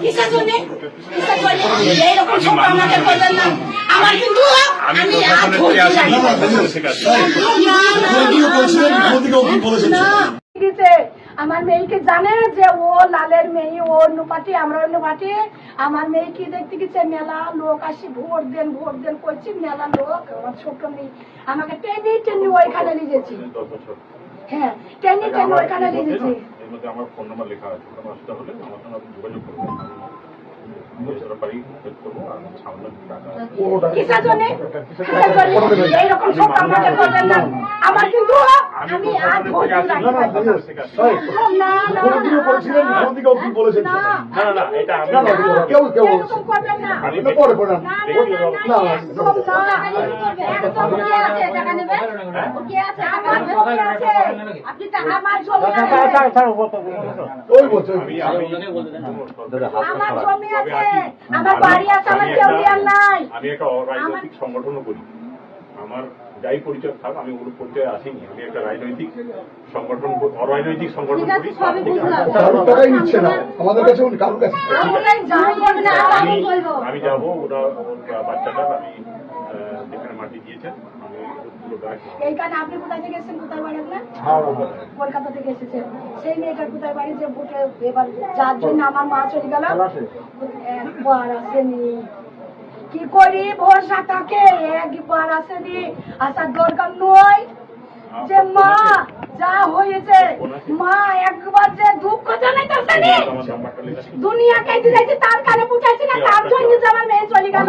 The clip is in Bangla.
কিসের জন্য কিসের জন্য। এইরকম সব আমাকে করবেন না। আমার কিন্তু আমি আর না। আমার মেয়েকে জানে যে ও লালের মেয়ে ও অন্য পার্টি আমরা অন্য পার্টি আমার মেয়ে কি দেখতে গেছে মেলা লোক আসি ভোট দেন ভোট দেন করছি মেলা লোক আমার ছোট মেয়ে। আমাকে টেনে টেনে ওইখানে নিয়ে গেছি হ্যাঁ টেনে টেনে ওইখানে নিয়ে গেছি এর মধ্যে আমার ফোন নাম্বার লেখা আছে কোনো অসুবিধা হলে আমার সঙ্গে আপনি যোগাযোগ করবেন আমি হেল্প করব আর সামনে টাকা আমার কিন্তু পরে পরে না, আমার জমি আছে। ওই বলছে আমি আমি আমার জমি আছে। আমার বাড়ি আছে, আমার কেউ দেওয়ার নাই। আমি একটা অরাজনৈতিক সংগঠনও করি। আমার যাই পরিচয় থাক আমি ওর পরিচয় আসিনি। আমি একটা রাজনৈতিক সংগঠন অরাজনৈতিক সংগঠন করি। সবই বুঝলাম। কারোর টাকাই নিচ্ছে না। আমাদের কাছে উনি কারোর কাছে আমি যাব ওরা বাচ্চাটা আমি আহ, যেখানে মাটি দিয়েছেন এইখানে আপনি কোথায় থেকে এসেছেন? কোথায় বাড়ি আপনার? কলকাতা থেকে এসেছেন। সেই মেয়েটার কোথায় বাড়ি? যে ভোটে এবার যার জন্য আমার মা চলে গেল। একবার আসেনি। কি করি? ভরসা একবার আসেনি। আসার দরকার নয়। যে মা যা হয়েছে মা একবার যে দুঃখ জানাইতেছেনি। দুনিয়াকে তার কানে পুচাইছি না তার জন্য যে আমার মেয়ে চলে গেল।